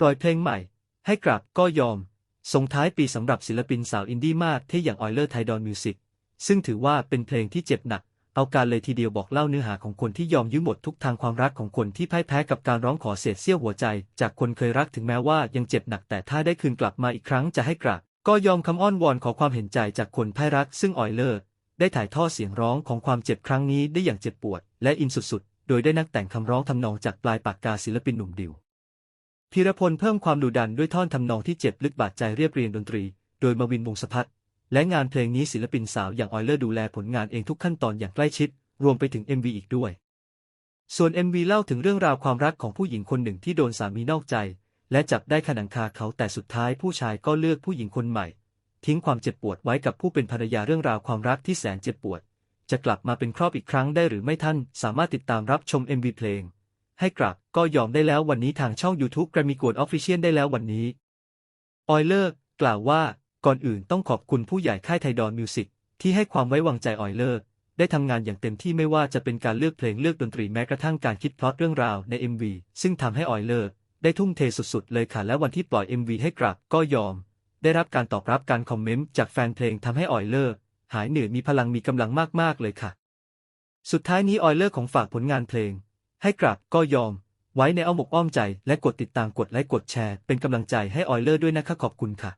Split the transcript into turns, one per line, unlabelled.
ปล่อยเพลงใหม่ ให้กลับก็ยอม ส่งท้ายปีสำหรับศิลปินสาวอินดี้มากที่อย่างออยเลอร์ไทดอนมิวสิกซึ่งถือว่าเป็นเพลงที่เจ็บหนัก เอาการเลยทีเดียวบอกเล่าเนื้อหาของคนที่ยอมยื้อหมดทุกทางความรักของคนที่พ่ายแพ้กับการร้องขอเศษเสี้ยวหัวใจ จากคนเคยรักถึงแม้ว่ายังเจ็บหนักแต่ถ้าได้คืนกลับมาอีกครั้งจะให้กลับก็ยอมคำอ้อนวอนขอความเห็นใจจากคนพ่ายรัก ซึ่งออยเลอร์ได้ถ่ายทอดเสียงร้องของความเจ็บครั้งนี้ได้อย่างเจ็บปวด และอินสุดๆ โดยได้นักแต่งคำร้องทำนองจากปลายปากกาศิลปินหนุ่มดิว พีรพลเพิ่มความดุดันด้วยท่อนทำนองที่เจ็บลึกบาดใจเรียบเรียงดนตรี โดยมาวินวงสพัฒน์และงานเพลงนี้ศิลปินสาวอย่างออยเลอร์ดูแลผลงานเองทุกขั้นตอนอย่างใกล้ชิด รวมไปถึง MV อีกด้วย ส่วน MV เล่าถึงเรื่องราวความรักของผู้หญิงคนหนึ่งที่โดนสามีนอกใจ และจับได้ขนังคาเขาแต่สุดท้ายผู้ชายก็เลือกผู้หญิงคนใหม่ ทิ้งความเจ็บปวดไว้กับผู้เป็นภรรยาเรื่องราวความรักที่แสนเจ็บปวด จะกลับมาเป็นครอบอีกครั้งได้หรือไม่ท่าน สามารถติดตามรับชม MV เพลง ให้กลับก็ยอมได้แล้ววันนี้ทางช่อง YouTube กรมีกวนออฟฟิเชียลได้แล้ววันนี้ ออยเลอร์ กล่าวว่าก่อนอื่นต้องขอบคุณผู้ใหญ่ค่ายไทยดอนมิวสิกที่ให้ความไว้วางใจออยเลอร์ ได้ทำงานอย่างเต็มที่ไม่ว่าจะเป็นการเลือกเพลงเลือกดนตรีแม้กระทั่งการคิดพล็อตเรื่องราวใน MV ซึ่งทำให้ออยเลอร์ ได้ทุ่มเทสุดๆ เลยค่ะและวันที่ปล่อย MV ให้กลับก็ยอม ได้รับการตอบรับการคอมเมนต์จากแฟนเพลงทำให้ออยเลอร์ หายเหนื่อยมีพลังมีกำลังมากๆเลยค่ะ สุดท้ายนี้ออยเลอร์ของฝากผลงานเพลง ให้กลับก็ยอม ไว้ในอ้อมอกอ้อมใจและกดติดตามกดไลค์กดแชร์ เป็นกำลังใจให้ออยเลอร์ด้วยนะคะขอบคุณค่ะ